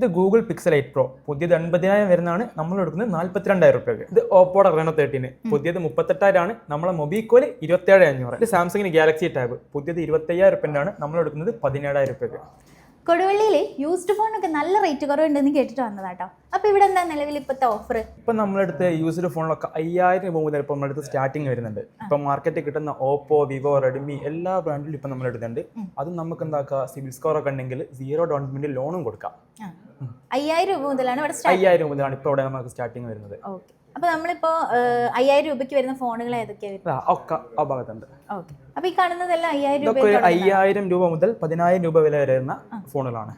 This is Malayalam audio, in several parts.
ഇത് ഗൂഗിൾ പിക്സൽ എയ്റ്റ് പ്രോ. പുതിയത് എൺപതിനായിരം വരുന്നതാണ് നമ്മൾ എടുക്കുന്നത് നാല്പത്തിരണ്ടായിരം റുപ്യക്ക്. ഇത് ഓപ്പോടെ റെനോ തേർട്ടീന്. പുതിയത് മുപ്പത്തെട്ടായിരമാണ് നമ്മളെ മൊബിക്കോൽ ഇരുപത്തേഴ് അഞ്ഞൂറ്. ഇത് സാംസങ്ങിന് ഗാലക്സി ടാബ് പുതിയത് ഇരുപത്തയ്യായിരം റുപ്യന്റെ നമ്മൾ എടുക്കുന്നത് പതിനേഴായിരം റുപ്യക്ക്. കൊടുവള്ളിയിൽ യൂസ്ഡ് ഫോണൊക്കെ നല്ല റേറ്റ് കുറവുണ്ടെന്ന് കേട്ടിട്ട് വന്നതാട്ടോ അപ്പോൾ ഇവിടെ എന്താ നിലവിൽ ഇപ്പോഴത്തെ ഓഫർ ഇപ്പം നമ്മളെടുത്ത് യൂസ്ഡ് ഫോണിലൊക്കെ അയ്യായിരം രൂപ മുതൽ ഇപ്പം നമ്മളടുത്ത് സ്റ്റാർട്ടിങ് വരുന്നുണ്ട്. ഇപ്പം മാർക്കറ്റിൽ കിട്ടുന്ന ഓപ്പോ വിവോ റെഡ്മി എല്ലാ ബ്രാൻഡിലും ഇപ്പം നമ്മൾ എടുക്കുന്നുണ്ട് അതും നമുക്ക് എന്താക്കുക സിബിൽ സ്കോർ ഒക്കെ ഉണ്ടെങ്കിൽ സീറോ ഡൗൺ പേയ്മെന്റ് ലോണും കൊടുക്കാം. അയ്യായിരം രൂപ മുതലാണ് ഇവിടെ അയ്യായിരം രൂപ മുതലാണ് ഇപ്പോൾ ഇവിടെ നമുക്ക് സ്റ്റാർട്ടിങ് വരുന്നത്. ഓക്കെ അപ്പോൾ നമ്മളിപ്പോ അയ്യായിരം രൂപയ്ക്ക് വരുന്ന ഫോണുകൾ ഏതൊക്കെയാണ് അപ്പൊ ആ, ഒക്കെ ആ ഭാഗത്തുണ്ട് ഓക്കെ. അപ്പോൾ ഈ കാണുന്നതെല്ലാം അയ്യായിരം രൂപ അയ്യായിരം രൂപ മുതൽ പതിനായിരം രൂപ വില വരുന്ന ഫോണുകളാണ്.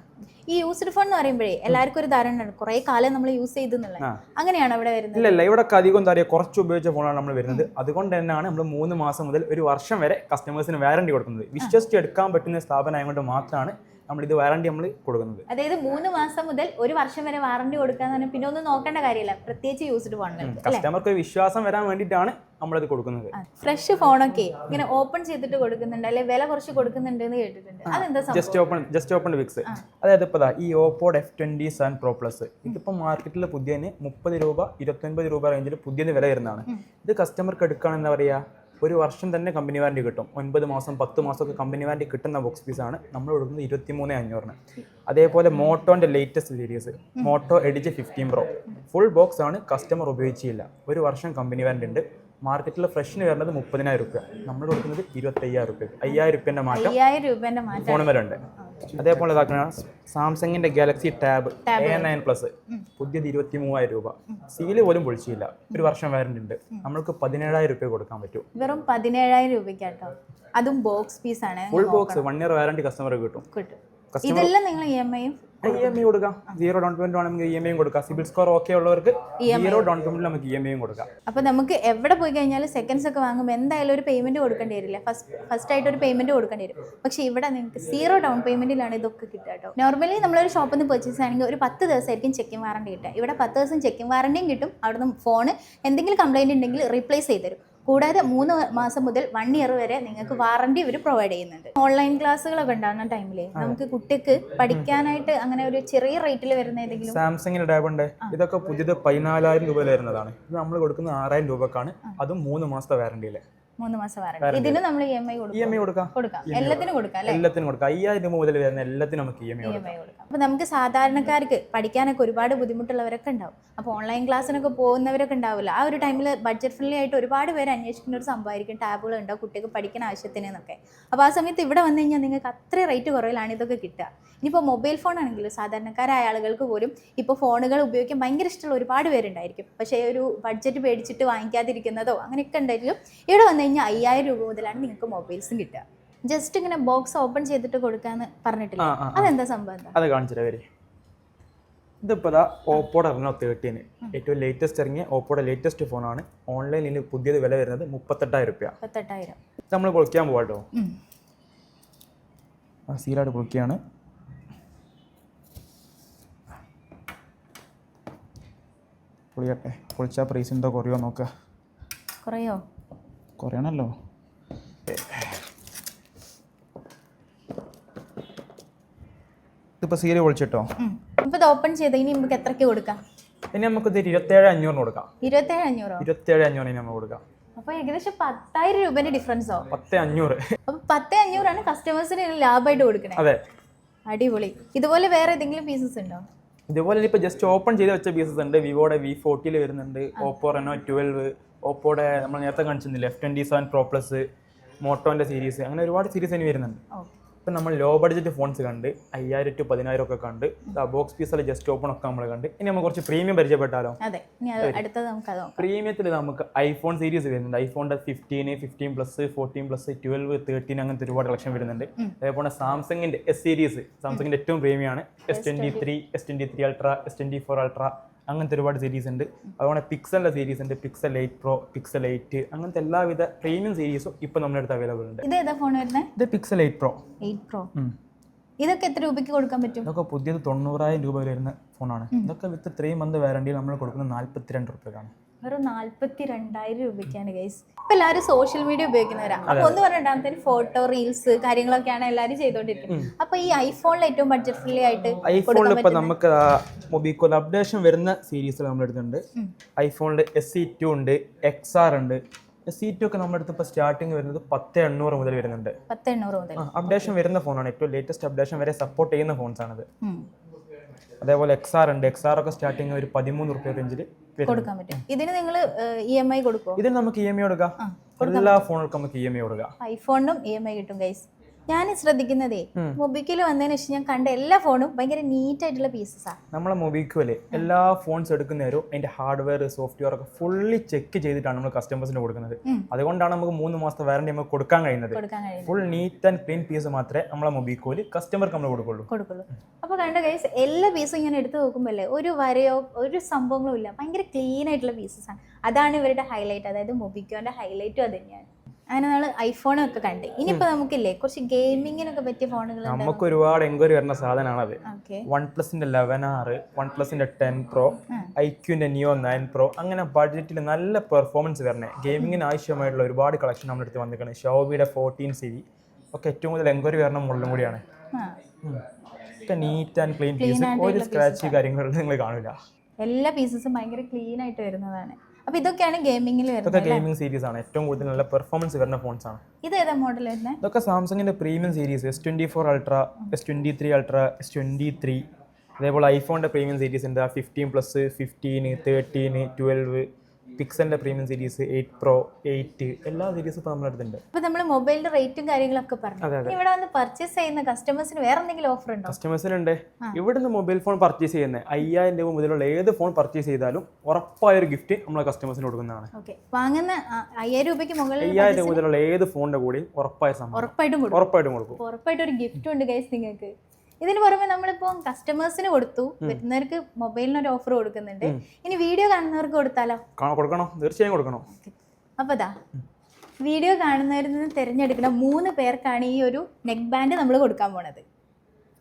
ഈ യൂസ്ഡ് ഫോൺ എന്ന് പറയുമ്പോഴേ എല്ലാവർക്കും ഒരു ധാരണ ഉണ്ട്. കുറേ കാലം നമ്മൾ യൂസ് ചെയ്തെന്നുള്ളത് അങ്ങനെയാണ് അവിടെ വരുന്നത്? ഇല്ല ഇല്ല. ഇവിടെ അധികം എന്താ പറയുക കുറച്ച് ഉപയോഗിച്ച ഫോണാണ് നമ്മൾ വരുന്നത്. അതുകൊണ്ട് തന്നെയാണ് നമ്മൾ മൂന്ന് മാസം മുതൽ ഒരു വർഷം വരെ കസ്റ്റമേഴ്സിന് വാറണ്ടി കൊടുക്കുന്നത്. വിശ്വസിച്ച് എടുക്കാൻ പറ്റുന്ന സ്ഥാപനമായതുകൊണ്ട് മാത്രമാണ് നമ്മൾ ഇത് വാറണ്ടി നമ്മൾ കൊടുക്കുന്നത്. അതായത് മൂന്ന് മാസം മുതൽ ഒരു വർഷം വരെ വാറണ്ടി കൊടുക്കാന്ന് പറഞ്ഞാൽ പിന്നെ ഒന്നും നോക്കേണ്ട കാര്യമില്ല. പ്രത്യേകിച്ച് യൂസ്ഡ് ഫോണുകൾക്ക് കസ്റ്റമർക്ക് ഒരു വിശ്വാസം വരാൻ വേണ്ടിയിട്ടാണ് നമ്മളത് കൊടുക്കുന്നത്. ഫ്രഷ് ഫോണൊക്കെ ഇങ്ങനെ ഓപ്പൺ ചെയ്തിട്ട് കൊടുക്കുന്നുണ്ട്. അല്ലെ വില കുറച്ച് കൊടുക്കുന്നുണ്ട് എന്ന് കേട്ടിട്ടുണ്ട് അതെന്താ ജസ്റ്റ് ഓപ്പൺ ജസ്റ്റ് ഓപ്പൺ വിക്സ് അതായത് ഇപ്പോൾ ഈ ഓപ്പോഡ് F twenty seven pro plus ഇതിപ്പോൾ മാർക്കറ്റിൽ പുതിയതിന് മുപ്പത് രൂപ ഇരുപത്തൊൻപത് രൂപ റേഞ്ചിൽ പുതിയത് വില വരുന്നതാണ്. ഇത് കസ്റ്റമർക്ക് എടുക്കാൻ എന്താ പറയുക ഒരു വർഷം തന്നെ കമ്പനി വാറണ്ടി കിട്ടും. ഒൻപത് മാസം പത്ത് മാസമൊക്കെ കമ്പനി വാറണ്ടി കിട്ടുന്ന ബോക്സ് പീസാണ് നമ്മൾ കൊടുക്കുന്നത് ഇരുപത്തി മൂന്ന് അഞ്ഞൂറിന്. അതേപോലെ മോട്ടോന്റെ latest series Moto edge fifteen pro full box ആണ് കസ്റ്റമർ ഉപയോഗിച്ചില്ല. ഒരു വർഷം കമ്പനി വാറണ്ടി ഉണ്ട്. മാർക്കറ്റിൽ ഫ്രഷിന് വരുന്നത് മുപ്പതിനായിരം രൂപ നമ്മൾ കൊടുക്കുന്നത് ഇരുപത്തയ്യായിരം രൂപ അയ്യായിരം രൂപ മാറ്റം അയ്യായിരം അതേപോലെ സാംസങ്ങിന്റെ Galaxy tab A nine plus പുതിയത് ഇരുപത്തി മൂവായിരം രൂപ. സീൽ പോലും പൊളിച്ചില്ല. ഒരു വർഷം വാറണ്ടി ഉണ്ട്. നമ്മൾക്ക് പതിനേഴായിരം രൂപ കൊടുക്കാൻ പറ്റും. വെറും പതിനേഴായിരം രൂപയ്ക്കാട്ടോ. അതും ബോക്സ് പീസ് ആണ്. Full box one year warranty customer കിട്ടും. കിട്ടും. ഇതെല്ലാം നിങ്ങൾ ഇ എം ഐയും ഇ എം ഐ കൊടുക്കാം. സീറോ ഡൗൺ പേയ്മെന്റ് ആണെങ്കിൽ ഇ എം ഐയും കൊടുക്കാം. സിബിൽ സ്കോർ ഓക്കെ ഉള്ളവർക്ക് സീറോ ഡൗൺ പേയ്മെന്റ് നമുക്ക് ഇ എം ഐയും കൊടുക്കാം. അപ്പൊ നമുക്ക് എവിടെ പോയി കഴിഞ്ഞാലും സെക്കൻഡ്സ് ഒക്കെ വാങ്ങുമ്പോൾ എന്തായാലും ഒരു പേയ്മെന്റ് കൊടുക്കേണ്ടി വരില്ല. ഫസ്റ്റ് ഫസ്റ്റ് ആയിട്ട് ഒരു പേയ്മെന്റ് കൊടുക്കേണ്ടി വരും. പക്ഷേ ഇവിടെ നിങ്ങൾക്ക് സീറോ ഡൗൺ പേയ്മെന്റിലാണ് ഇതൊക്കെ കിട്ടുക കേട്ടോ. നോർമലി നമ്മളൊരു ഷോപ്പിൽ നിന്ന് പർച്ചേസ് ആണെങ്കിൽ ഒരു പത്ത് ദിവസമായിരിക്കും ചെക്കിംഗ് വാറണ്ടി കിട്ടുക. ഇവിടെ പത്ത് ദിവസം ചെക്കിംഗ് വാറണ്ടിയും കിട്ടും. അവിടുന്ന് ഫോൺ എന്തെങ്കിലും കംപ്ലൈന്റ് ഉണ്ടെങ്കിൽ റീപ്ലേസ് ചെയ്തു തരും കൂടാതെ മൂന്ന് മാസം മുതൽ വൺ ഇയർ വരെ നിങ്ങൾക്ക് വാറണ്ടി ഇവർ പ്രൊവൈഡ് ചെയ്യുന്നുണ്ട്. ഓൺലൈൻ ക്ലാസ്സുകളൊക്കെ ഉണ്ടാകുന്ന ടൈമിൽ നമുക്ക് കുട്ടിക്ക് പഠിക്കാനായിട്ട് അങ്ങനെ ഒരു ചെറിയ റേറ്റിൽ വരുന്ന ഏതെങ്കിലും സാംസങ്ങിന്റെ ടാബ് ഉണ്ട്. ഇതൊക്കെ പുതിയത് പതിനാലായിരം രൂപ വരുന്നതാണ്. ഇത് നമ്മൾ കൊടുക്കുന്ന ആറായിരം രൂപക്കാണ്. അതും മൂന്ന് മാസത്തെ വാറണ്ടിയിൽ മൂന്ന് മാസം വാറണ്ടി ഇതിന് നമ്മൾ E M I E M I കൊടുക്കാം. കൊടുക്കാം. എല്ലാത്തിനും കൊടുക്കാം. അല്ലേ? എല്ലാത്തിനും കൊടുക്കാം. അയ്യായിരം രൂപ മുതൽ വരുന്ന എല്ലാത്തിനും നമുക്ക് ഇ എം ഐ കൊടുക്കാം. അപ്പോൾ നമുക്ക് സാധാരണക്കാർക്ക് പഠിക്കാനൊക്കെ ഒരുപാട് ബുദ്ധിമുട്ടുള്ളവരൊക്കെ ഉണ്ടാവും. അപ്പോൾ ഓൺലൈൻ ക്ലാസ്സിനൊക്കെ പോകുന്നവരൊക്കെ ഉണ്ടാവില്ല. ആ ഒരു ടൈമിൽ ബഡ്ജറ്റ് ഫ്രണ്ട്ലി ആയിട്ട് ഒരുപാട് പേര് അന്വേഷിക്കുന്ന ഒരു സംഭവമായിരിക്കും ടാബുകൾ ഉണ്ടാവും കുട്ടികൾക്ക് പഠിക്കുന്ന ആവശ്യത്തിന് എന്നൊക്കെ. അപ്പോൾ ആ സമയത്ത് ഇവിടെ വന്നു കഴിഞ്ഞാൽ നിങ്ങൾക്ക് അത്ര റേറ്റ് കുറവിലാണ് ഇതൊക്കെ കിട്ടുക. ഇനിയിപ്പോൾ മൊബൈൽ ഫോൺ ആണെങ്കിലും സാധാരണക്കാരായ ആളുകൾക്ക് പോലും ഇപ്പോൾ ഫോണുകൾ ഉപയോഗിക്കാൻ ഭയങ്കര ഇഷ്ടമുള്ള ഒരുപാട് പേരുണ്ടായിരിക്കും. പക്ഷേ ഒരു ബഡ്ജറ്റ് പേടിച്ചിട്ട് വാങ്ങിക്കാതിരിക്കുന്നതോ അങ്ങനെയൊക്കെ ഉണ്ടായിരിക്കും. ഇവിടെ വന്നു കഴിഞ്ഞാൽ അയ്യായിരം രൂപ മുതലാണ് നിങ്ങൾക്ക് മൊബൈൽസും കിട്ടുക. ജസ്റ്റ് ഇങ്ങനെ ബോക്സ് ഓപ്പൺ ചെയ്തിട്ട് കൊടുക്കാന്ന് പറഞ്ഞിട്ടില്ല. അതെന്താ സംഭവം ഇതിപ്പോ അത് ഇതിപ്പോൾ ഓപ്പോടെ ഇറങ്ങുന്ന തേർട്ടീന് ഏറ്റവും ലേറ്റസ്റ്റ് ഇറങ്ങിയ ഓപ്പോടെ ലേറ്റസ്റ്റ് ഫോണാണ് ഓൺലൈനിൽ പുതിയത് വില വരുന്നത് മുപ്പത്തെട്ടായിരം രൂപ മുപ്പത്തെട്ടായിരം. നമ്മൾ പൊളിക്കാൻ പോവാട്ടോ. ആ സീലായിട്ട് പൊളിക്കുകയാണ് പൊളിയട്ടെ പൊളിച്ചാൽ പ്രൈസ് എന്തോ കുറയോ നോക്കുക കുറയോ? കുറയണല്ലോ. ഇതിപ്പോൾ സീൽ ഒളിച്ചിട്ടോ ഇപ്പോ ഇത് ഓപ്പൺ ചെയ്ത്? ഇനി നമുക്ക് എത്രക്ക് കൊടുക്കാം? ഇനി നമുക്ക് ഇത് ഇരുപത്തേഴ് അഞ്ഞൂറിന് കൊടുക്കാം. ഇരുപത്തേഴ് അഞ്ഞൂറോ? ഇരുപത്തേഴ് അഞ്ഞൂറിന് നമ്മൾ കൊടുക്കാം. അപ്പൊ ഏകദേശം പത്തായിരം രൂപന്റെ ഡിഫറൻസോ പത്ത് അഞ്ഞൂറ്. അപ്പൊ പത്ത് അഞ്ഞൂറാണ് കസ്റ്റമേഴ്സിന് ലാഭമായിട്ട് കൊടുക്കണേ. അതെ. അടിപൊളി. ഇതുപോലെ വേറെ ഏതെങ്കിലും പീസസ് ഉണ്ടോ? ഇതുപോലെ ഇപ്പൊ ജസ്റ്റ് ഓപ്പൺ ചെയ്ത് വെച്ച പീസസ് ഉണ്ട്. വിവോയുടെ വി ഫോർട്ടിയിൽ വരുന്നുണ്ട്. ഓപ്പോ റെനോ ട്വൽവ് ഓപ്പോയുടെ നമ്മൾ നേരത്തെ കാണിച്ചിരുന്നില്ല F twenty seven pro plus മോട്ടോന്റെ series അങ്ങനെ ഒരുപാട് സീരീസ് ഇനി വരുന്നുണ്ട്. ഇപ്പം നമ്മൾ ലോ ബഡ്ജറ്റ് ഫോൺസ് കണ്ട് അയ്യായിരം ടു പതിനായിരം ഒക്കെ കണ്ട് ബോക്സ് പീസിലെ ജസ്റ്റ് ഓപ്പൺ ഒക്കെ നമ്മൾ കണ്ട് ഇനി നമുക്ക് കുറച്ച് പ്രീമിയം പരിചയപ്പെട്ടാലോ? പ്രീമിയത്തിൽ നമുക്ക് ഐഫോൺ സീരീസ് വരുന്നുണ്ട്. ഐഫോണിന്റെ fifteen fifteen plus fourteen plus twelve thirteen അങ്ങനത്തെ ഒരുപാട് കളക്ഷൻ വരുന്നുണ്ട്. അതേപോലെ സാംസങ്ങിന്റെ എസ് സീരീസ് സാംസങ്ങിന്റെ ഏറ്റവും പ്രീമിയമാണ് S twenty three S twenty three ultra S twenty four ultra അങ്ങനത്തെ ഒരുപാട് സീരീസ് ഉണ്ട്. അതുപോലെ പിക്സലിന്റെ സീരീസ് ഉണ്ട് Pixel eight pro Pixel eight അങ്ങനത്തെ എല്ലാവിധ പ്രീമിയം സീരീസും ഇപ്പോൾ നമ്മുടെ അടുത്ത് അവൈലബിൾ ഉണ്ട്. ഇത് ഏതാ ഫോൺ വരുന്നത് ഇത് Pixel eight pro eight pro ഇതൊക്കെ എത്ര രൂപയ്ക്ക് കൊടുക്കാൻ പറ്റും? ഇതൊക്കെ പുതിയത് തൊണ്ണൂറായിരം രൂപ വരുന്ന ഫോണാണ് ഇതൊക്കെ വിത്ത് ത്രീ മന്ത് വാറണ്ടിയിൽ നമ്മൾ കൊടുക്കുന്നത് നാല്പത്തിരണ്ട് റുപ്യക്കാണ്. വെറും നാല്പത്തി രണ്ടായിരം രൂപയ്ക്കാണ് ഗൈസ് ഇപ്പൊ എല്ലാവരും സോഷ്യൽ മീഡിയ ഉപയോഗിക്കുന്നവരാണ് അപ്പൊ ഒന്ന് പറഞ്ഞിട്ടാകുമ്പത്തേന് ഫോട്ടോ റീൽസ് കാര്യങ്ങളൊക്കെയാണ് എല്ലാരും ചെയ്തോണ്ടിരിക്കുന്നത്. അപ്പൊ ഈ ഐഫോണിൽ ഏറ്റവും ബഡ്ജറ്റ് ഫ്രീ ആയിട്ട് ഐഫോണിൽ ഇപ്പൊ നമുക്ക് മൊബിക്കോൾ അപ്ഡേഷൻ വരുന്ന സീരീസ് നമ്മൾ എടുത്തിട്ടുണ്ട്. ഐഫോണിൽ എസ് സി ടു ഉണ്ട് എക്സ് ആർ ഉണ്ട്. എസ് സി ടു ഒക്കെ നമ്മുടെ അടുത്ത് ഇപ്പോൾ സ്റ്റാർട്ടിങ് വരുന്നത് പത്ത് എണ്ണൂറ് മുതൽ വരുന്നുണ്ട്. അപ്ഡേഷൻ വരുന്ന ഫോണാണ് ഏറ്റവും ലേറ്റസ്റ്റ് അപ്ഡേഷൻ വരെ സപ്പോർട്ട് ചെയ്യുന്ന ഫോൺസ് ആണത്. അതേപോലെ എക്സ് ആർ ഉണ്ട്. എക്സ് ആർ ഒക്കെ സ്റ്റാർട്ടിങ് ഒരു പതിമൂന്ന് റുപ്യ റേഞ്ചിൽ കൊടുക്കാൻ പറ്റും. ഇതിന് നിങ്ങൾ ഇ എം ഐ കൊടുക്കുമോ ഇതിന് നമുക്ക് ഇ എം ഐ കൊടുക്കാം. എല്ലാ ഫോണുകൾക്കും നമുക്ക് ഇ എം ഐ കൊടുക്കാം. ഐഫോണിനും ഇ എം ഐ കിട്ടും ഗൈസ് ഞാൻ ശ്രദ്ധിക്കുന്നതേ മൊബിക്കിൽ വന്നതിന് ശേഷം ഞാൻ കണ്ട എല്ലാ ഫോണും ഭയങ്കര നീറ്റ് ആയിട്ടുള്ള പീസസ് ആണ് നമ്മളെ മൊബിക്കുവൽ എല്ലാ ഫോൺസ് എടുക്കുന്നവരും അതിന്റെ ഹാർഡ്വെയർ സോഫ്റ്റ്വെയർ ഒക്കെ ഫുള്ളി ചെക്ക് ചെയ്തിട്ടാണ് നമ്മൾ കസ്റ്റമേഴ്സിന് കൊടുക്കുന്നത്. അതുകൊണ്ടാണ് നമുക്ക് മൂന്ന് മാസത്തെ വാറണ്ടി നമുക്ക് കൊടുക്കാൻ കഴിയുന്നത്. Full neat and clean piece മാത്രമേ നമ്മളെ മൊബിക്കോൽ കസ്റ്റമർക്ക് നമ്മൾ കൊടുക്കുള്ളൂ. കൊടുക്കുള്ളൂ. അപ്പോൾ കണ്ട കൈസ് എല്ലാ പീസും ഇങ്ങനെ എടുത്തു നോക്കുമ്പോൾ അല്ലേ ഒരു വരയോ ഒരു സംഭവങ്ങളും ഇല്ല. ഭയങ്കര ക്ലീൻ ആയിട്ടുള്ള പീസസ് ആണ്. അതാണ് ഇവരുടെ ഹൈലൈറ്റ് അതായത് മൊബിക്കോന്റെ ഹൈലൈറ്റും അത് തന്നെയാണ്. അങ്ങനെ നമ്മൾ ഐഫോണും ഒക്കെ കണ്ട്. ഇനിയിപ്പോ നമുക്കില്ലേ കുറച്ച് ഗെയിമിങ്ങിനൊക്കെ പറ്റിയ ഫോണുകൾ നമുക്ക് ഒരുപാട് എൻക്വയറി വരുന്ന സാധനമാണ് അത് ഓക്കെ. വൺ പ്ലസിന്റെ ലെവൻ ആറ് വൺ പ്ലസിന്റെ ടെൻ പ്രോ ഐക്യുന്റെ നിയോ നയൻ പ്രോ അങ്ങനെ ബഡ്ജറ്റിൽ നല്ല പെർഫോമൻസ് വരണേ. ഗെയിമിങ്ങിന് ആവശ്യമായിട്ടുള്ള ഒരുപാട് കളക്ഷൻ നമ്മുടെ അടുത്ത് വന്നിരിക്കുന്നത് ഷോബിയുടെ ഫോർട്ടീൻ സി വി ഒക്കെ ഏറ്റവും കൂടുതൽ എൻക്വയറി വരണം മുകളിലും കൂടിയാണ്. ഒക്കെ നീറ്റ് ആൻഡ് ക്ലീൻ പീസ്. ഒരു സ്ക്രാച്ച് കാര്യങ്ങളൊന്നും നിങ്ങൾ കാണില്ല എല്ലാ പീസസും ഭയങ്കര ക്ലീൻ ആയിട്ട് വരുന്നതാണ്. അപ്പോൾ ഇതൊക്കെയാണ് ഗെയിമിംഗിൽ ഇതൊക്കെ ഗെയിമിംഗ് സീരീസ് ആണ്. ഏറ്റവും കൂടുതൽ നല്ല പെർഫോമൻസ് വരുന്ന ഫോൺസ് ആണ്. ഇത് ഏതാ മോഡൽ വരുന്നത് ഇതൊക്കെ സാംസങ്ങിന്റെ premium series S twenty four ultra S twenty three ultra S twenty three അതേപോലെ ഐഫോണിന്റെ പ്രീമിയം സീരീസ് ഉണ്ട് fifteen plus fifteen thirteen twelve പിക്സലിന്റെ premium series eight pro eight എല്ലാ സീരീസും ഇപ്പോൾ നമ്മുടെ അടുത്തുണ്ട്. അപ്പോൾ നമ്മൾ മൊബൈലിന്റെ റേറ്റും കാര്യങ്ങളൊക്കെ പറഞ്ഞു. ഇവിടെ വന്ന് പർച്ചേസ് ചെയ്യുന്ന കസ്റ്റമേഴ്സിന് വേറെ എന്തെങ്കിലും ഓഫർ ഉണ്ടോ? കസ്റ്റമേഴ്സിനുണ്ട് ഇവിടുന്ന് മൊബൈൽ ഫോൺ പർച്ചേസ് ചെയ്യുന്ന അയ്യായിരം രൂപ മുതലുള്ള ഏത് ഫോൺ പർച്ചേസ് ചെയ്താലും ഉറപ്പായ ഒരു ഗിഫ്റ്റ് നമ്മൾ കസ്റ്റമേഴ്സിന് കൊടുക്കുന്നതാണ്. ഓക്കെ വാങ്ങുന്ന അയ്യായിരം രൂപയ്ക്ക് മുകളിൽ അയ്യായിരം രൂപ മുതലുള്ള ഏത് ഫോണിന്റെ കൂടെയും ഉറപ്പായ സംഭവം ഉറപ്പായിട്ടും ഉറപ്പായിട്ടും കൊടുക്കും. ഉറപ്പായിട്ടും ഒരു ഗിഫ്റ്റ് ഉണ്ട് ഗൈസ് നിങ്ങൾക്ക്. ഇതിന് പുറമെ നമ്മളിപ്പോൾ കസ്റ്റമേഴ്സിന് കൊടുത്തു വരുന്നവർക്ക് മൊബൈലിന് ഒരു ഓഫർ കൊടുക്കുന്നുണ്ട്. ഇനി വീഡിയോ കാണുന്നവർക്ക് കൊടുത്താലോ? കൊടുക്കണോ? തീർച്ചയായും കൊടുക്കണം? അപ്പോൾ ദാ വീഡിയോ കാണുന്നവരിൽ നിന്ന് തിരഞ്ഞെടുക്കുന്ന മൂന്ന് പേർക്കാണ് ഈ ഒരു നെക്ക് ബാൻഡ് നമ്മൾ കൊടുക്കാൻ പോണത്.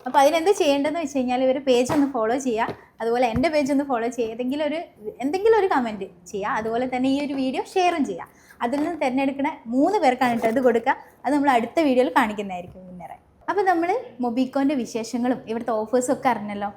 അപ്പോൾ അതിനെന്ത് ചെയ്യേണ്ടതെന്ന് വെച്ച് കഴിഞ്ഞാൽ ഇവർ പേജ് ഒന്ന് ഫോളോ ചെയ്യുക അതുപോലെ എന്റെ പേജ് ഒന്ന് ഫോളോ ചെയ്യുക ഏതെങ്കിലും ഒരു എന്തെങ്കിലും ഒരു കമന്റ് ചെയ്യുക അതുപോലെ തന്നെ ഈ ഒരു വീഡിയോ ഷെയറും ചെയ്യുക അതിൽ നിന്ന് തിരഞ്ഞെടുക്കുന്ന മൂന്ന് പേർക്കാണ് ഇട്ടത് ഇത് കൊടുക്കുക. അത് നമ്മൾ അടുത്ത വീഡിയോയിൽ കാണിക്കുന്നതായിരിക്കും വിന്നറെ. അപ്പോൾ നമ്മൾ മൊബിക്കോന്റെ വിശേഷങ്ങളും ഇവിടുത്തെ ഓഫേഴ്സും ഒക്കെ അറിഞ്ഞല്ലോ.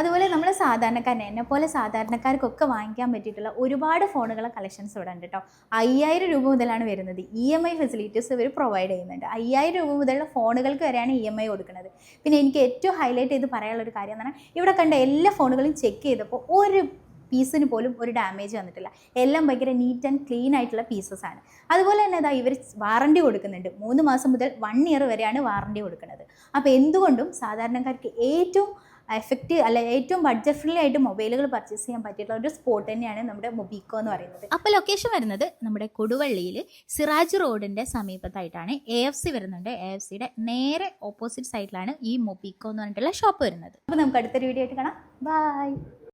അതുപോലെ നമ്മൾ സാധാരണക്കാരനെ എന്നെ പോലെ സാധാരണക്കാർക്കൊക്കെ വാങ്ങിക്കാൻ പറ്റിയിട്ടുള്ള ഒരുപാട് ഫോണുകളെ കളക്ഷൻസ് ഇവിടെ ഉണ്ട് കേട്ടോ അയ്യായിരം രൂപ മുതലാണ് വരുന്നത്. ഇ എം ഐ ഫെസിലിറ്റീസ് ഇവർ പ്രൊവൈഡ് ചെയ്യുന്നുണ്ട്. അയ്യായിരം രൂപ മുതലുള്ള ഫോണുകൾക്ക് വരെയാണ് ഇ എം ഐ കൊടുക്കുന്നത്. പിന്നെ എനിക്ക് ഏറ്റവും ഹൈലൈറ്റ് ചെയ്ത് പറയാനുള്ള ഒരു കാര്യം എന്ന് പറഞ്ഞാൽ ഇവിടെ കണ്ട എല്ലാ ഫോണുകളും ചെക്ക് ചെയ്തപ്പോൾ ഒരു പീസിന് പോലും ഒരു ഡാമേജ് വന്നിട്ടില്ല. എല്ലാം ഭയങ്കര നീറ്റ് ആൻഡ് ക്ലീൻ ആയിട്ടുള്ള പീസസ് ആണ്. അതുപോലെ തന്നെ അതാ ഇവർ വാറണ്ടി കൊടുക്കുന്നുണ്ട്. മൂന്ന് മാസം മുതൽ വൺ ഇയർ വരെയാണ് വാറണ്ടി കൊടുക്കുന്നത്. അപ്പോൾ എന്തുകൊണ്ടും സാധാരണക്കാർക്ക് ഏറ്റവും എഫക്റ്റീവ് അല്ല ഏറ്റവും ബഡ്ജറ്റ് ഫ്രണ്ട്ലി ആയിട്ട് മൊബൈലുകൾ പർച്ചേസ് ചെയ്യാൻ പറ്റിയിട്ടുള്ള ഒരു സ്പോട്ട് തന്നെയാണ് നമ്മുടെ മൊബിക്കോ എന്ന് പറയുന്നത്. അപ്പോൾ ലൊക്കേഷൻ വരുന്നത് നമ്മുടെ കൊടുവള്ളിയിൽ സിറാജ് റോഡിന്റെ സമീപത്തായിട്ടാണ്. എ എഫ് സി വരുന്നുണ്ട്. എ എഫ് സിയുടെ നേരെ ഓപ്പോസിറ്റ് സൈഡിലാണ് ഈ മൊബിക്കോ എന്ന് പറഞ്ഞിട്ടുള്ള ഷോപ്പ് വരുന്നത്. അപ്പോൾ നമുക്ക് അടുത്തൊരു വീഡിയോ ആയിട്ട് കാണാം. ബൈ